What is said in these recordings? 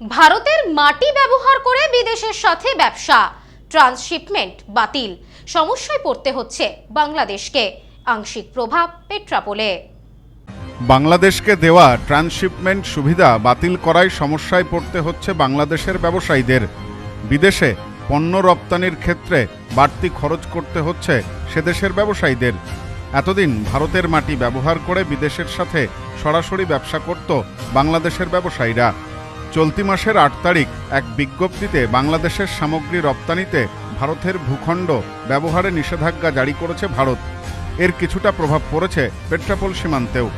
ভারতের মাটি ব্যবহার করে বিদেশের সাথে ব্যবসা। ট্রান্সশিপমেন্ট বাতিল। সমস্যায় পড়তে হচ্ছে বাংলাদেশকে। আংশিক প্রভাব পেট্রাপোলে। বাংলাদেশকে দেওয়া ট্রান্সশিপমেন্ট সুবিধা বাতিল করায় সমস্যায় পড়তে হচ্ছে বাংলাদেশের ব্যবসায়ীদের। বিদেশে পণ্য রপ্তানির ক্ষেত্রে বাড়তি খরচ করতে হচ্ছে সেদেশের ব্যবসায়ীদের। এতদিন ভারতের মাটি ব্যবহার করে বিদেশের সাথে সরাসরি ব্যবসা করত বাংলাদেশের ব্যবসায়ীরা। চলতি মাসের আট তারিখ এক বিজ্ঞপ্তিতে বাংলাদেশের সামগ্রী রপ্তানিতে ভারতের ভূখণ্ড ব্যবহারে নিষেধাজ্ঞা জারি করেছে ভারত। এর কিছুটা প্রভাব পড়েছে পেট্রাপোল সীমান্তেও।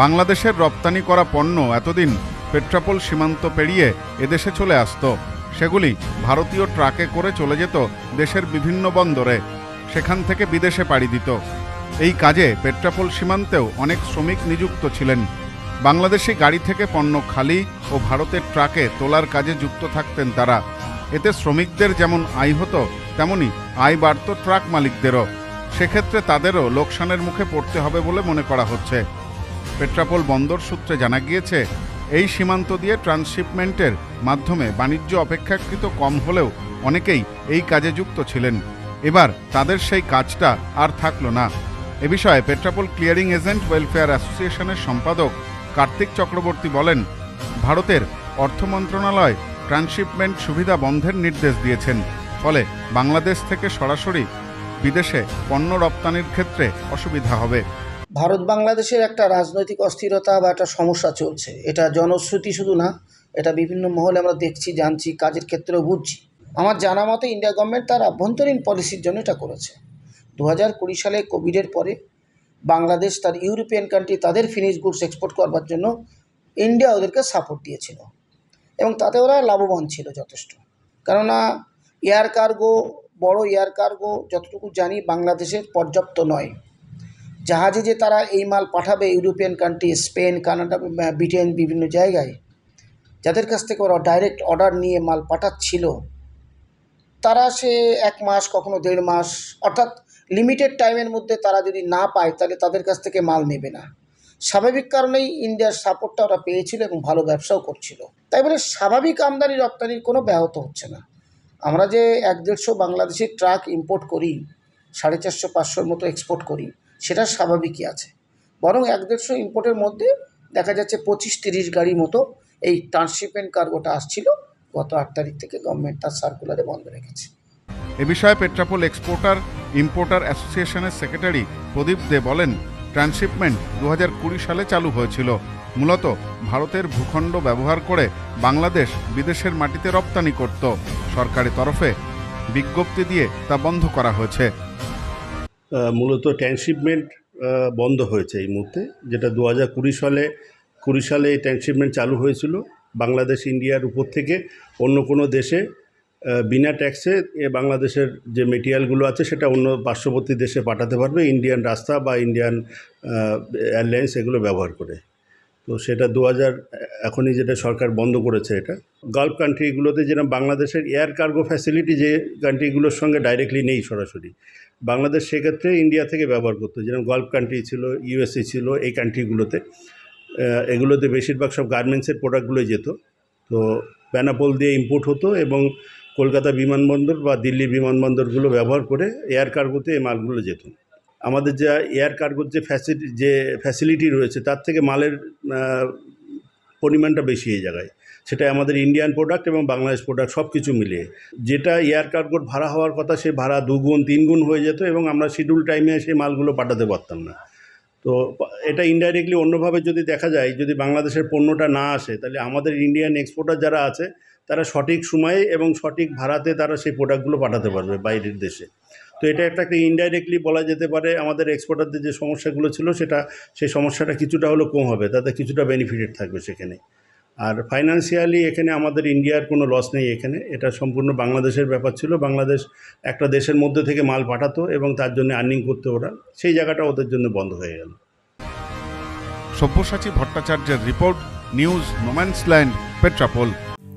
বাংলাদেশের রপ্তানি করা পণ্য এতদিন পেট্রাপোল সীমান্ত পেরিয়ে এদেশে চলে আসত। সেগুলি ভারতীয় ট্রাকে করে চলে যেত দেশের বিভিন্ন বন্দরে। সেখান থেকে বিদেশে পাড়ি দিত। এই কাজে পেট্রাপোল সীমান্তেও অনেক শ্রমিক নিযুক্ত ছিলেন। বাংলাদেশি গাড়ি থেকে পণ্য খালি ও ভারতের ট্রাকে তোলার কাজে যুক্ত থাকতেন তারা। এতে শ্রমিকদের যেমন আয় হতো, তেমনি আয় বাড়ত ট্রাক মালিকদেরও। সেক্ষেত্রে তাদেরও লোকসানের মুখে পড়তে হবে বলে মনে করা হচ্ছে। পেট্রাপোল বন্দর সূত্রে জানা গিয়েছে, এই সীমান্ত দিয়ে ট্রান্সশিপমেন্টের মাধ্যমে বাণিজ্য অপেক্ষাকৃত কম হলেও অনেকেই এই কাজে যুক্ত ছিলেন। এবার তাদের সেই কাজটা আর থাকল না। এ বিষয়ে পেট্রাপোল ক্লিয়ারিং এজেন্ট ওয়েলফেয়ার অ্যাসোসিয়েশনের সম্পাদক কার্তিক চক্রবর্তী বলেন, ভারতের অর্থ মন্ত্রণালয় ট্রান্সশিপমেন্ট সুবিধা বন্ধের নির্দেশ দিয়েছেন, ফলে বাংলাদেশ থেকে সরাসরি বিদেশে পণ্য রপ্তানির ক্ষেত্রে অসুবিধা হবে। ভারত বাংলাদেশের একটা রাজনৈতিক অস্থিরতা বা একটা সমস্যা চলছে। এটা জনশ্রুতি শুধু না, এটা বিভিন্ন মহলে আমরা দেখছি, জানছি, কাজের ক্ষেত্রেও বুঝছি। আমার জানা মতে, ইন্ডিয়া গভর্নমেন্ট তার আভ্যন্তরীণ পলিসির জন্য এটা করেছে। দু হাজার কুড়ি সালে কোভিডের পরে বাংলাদেশ, তার ইউরোপিয়ান কান্ট্রি তাদের ফিনিশ গুডস এক্সপোর্ট করবার জন্য ইন্ডিয়া ওদেরকে সাপোর্ট দিয়েছিল। এবং তাতে ওরা লাভবান ছিল যথেষ্ট। কেননা এয়ার কার্গো বড় এয়ার কার্গো যতটুকু জানি বাংলাদেশের পর্যাপ্ত নয়। জাহাজে যে তারা এই মাল পাঠাবে European country Spain, Canada Britain, বিভিন্ন জায়গায়, যাদের কাছ থেকে ওরা ডাইরেক্ট অর্ডার নিয়ে মাল পাঠাচ্ছিল, তারা সে এক মাস, কখনো দেড় মাস, অর্থাৎ লিমিটেড টাইমের মধ্যে তারা যদি না পায়, তাহলে তাদের কাছ থেকে মাল নেবে না। স্বাভাবিক কারণেই ইন্ডিয়ার সাপোর্টটা ওরা পেয়েছিল এবং ভালো ব্যবসাও করছিল। তাই বলে স্বাভাবিক আমদানি, রপ্তানির কোনো ব্যাহত হচ্ছে না। আমরা যে এক দেড়শো বাংলাদেশি ট্রাক ইম্পোর্ট করি, সাড়ে চারশো, পাঁচশোর মতো এক্সপোর্ট করি, সেটা স্বাভাবিকই আছে। বরং এক দেড়শো ইম্পোর্টের মধ্যে দেখা যাচ্ছে পঁচিশ, তিরিশ গাড়ি মতো এই ট্রান্সশিপমেন্ট কার্গোটা আসছিল। গত আট তারিখ থেকে গভর্নমেন্ট তার সার্কুলারে বন্ধ রেখেছে। এ বিষয়ে পেট্রাপোল এক্সপোর্টার, ইম্পোর্টার অ্যাসোসিয়েশনের সেক্রেটারি প্রদীপ দে বলেন, ট্রান্সশিপমেন্ট দু হাজার কুড়ি সালে চালু হয়েছিল। মূলত ভারতের ভূখণ্ড ব্যবহার করে বাংলাদেশ বিদেশের মাটিতে রপ্তানি করত। সরকারি তরফে বিজ্ঞপ্তি দিয়ে তা বন্ধ করা হয়েছে। মূলত ট্রান্সশিপমেন্ট বন্ধ হয়েছে এই মুহূর্তে। যেটা দু হাজার কুড়ি সালে কুড়ি সালে এই ট্রান্সশিপমেন্ট চালু হয়েছিল। বাংলাদেশ, ইন্ডিয়ার উপর থেকে অন্য কোনো দেশে বিনা ট্যাক্সে বাংলাদেশের যে মেটেরিয়ালগুলো আছে সেটা অন্য পার্শ্ববর্তী দেশে পাঠাতে পারবে, ইন্ডিয়ান রাস্তা বা ইন্ডিয়ান এয়ারলাইন্স এগুলো ব্যবহার করে। তো সেটা দু হাজার, এখনই যেটা সরকার বন্ধ করেছে এটা। গালফ কান্ট্রিগুলোতে যেরকম বাংলাদেশের এয়ার কার্গো ফ্যাসিলিটি যে কান্ট্রিগুলোর সঙ্গে ডাইরেক্টলি নেই সরাসরি। বাংলাদেশ সেক্ষেত্রে ইন্ডিয়া থেকে ব্যবহার করতো। যেরকম গল্ফ কান্ট্রি ছিল ইউএসএ ছিল, এই কান্ট্রিগুলোতে এগুলোতে বেশিরভাগ সব গার্মেন্টসের প্রোডাক্টগুলোই যেত। তো বেনাপোল দিয়ে ইম্পোর্ট হতো এবং কলকাতা বিমানবন্দর বা দিল্লি বিমানবন্দরগুলো ব্যবহার করে এয়ার কার্গোতে এই মালগুলো যেত। আমাদের যা এয়ার কার্গোর যে ফ্যাসিলিটি যে ফ্যাসিলিটি রয়েছে, তার থেকে মালের পরিমাণটা বেশি এই জায়গায়। সেটা আমাদের ইন্ডিয়ান প্রোডাক্ট এবং বাংলাদেশ প্রোডাক্ট সব কিছু মিলিয়ে। যেটা এয়ার কার্গোর ভাড়া হওয়ার কথা, সে ভাড়া দুগুণ, তিনগুণ হয়ে যেত এবং আমরা শিডিউল টাইমে সেই মালগুলো পাঠাতে পারতাম না। তো এটা ইনডাইরেক্টলি অন্যভাবে যদি দেখা যায়, যদি বাংলাদেশের পণ্যটা না আসে, তাহলে আমাদের ইন্ডিয়ান এক্সপোর্টার যারা আছে তারা সঠিক সময়ে এবং সঠিক ভাড়াতে তারা সেই প্রোডাক্টগুলো পাঠাতে পারবে বাইরের দেশে। তো এটা একটা একটা ইনডাইরেক্টলি বলা যেতে পারে, আমাদের এক্সপোর্টারদের যে সমস্যাগুলো ছিল সেটা, সেই সমস্যাটা কিছুটা হলেও কম হবে, তাতে কিছুটা বেনিফিটেড থাকবে সেখানে। আর ফাইন্যান্সিয়ালি এখানে আমাদের ইন্ডিয়ার কোনো লস নেই এখানে, এটা সম্পূর্ণ বাংলাদেশের ব্যাপার ছিল, বাংলাদেশ একটা দেশের মধ্যে থেকে মাল পাঠাতো এবং তার জন্য আর্নিং করতে ওরা, সেই জায়গাটা ওদের জন্য বন্ধ হয়ে গেল। সব্যসাচী ভট্টাচার্যের report news no man's land Petrapole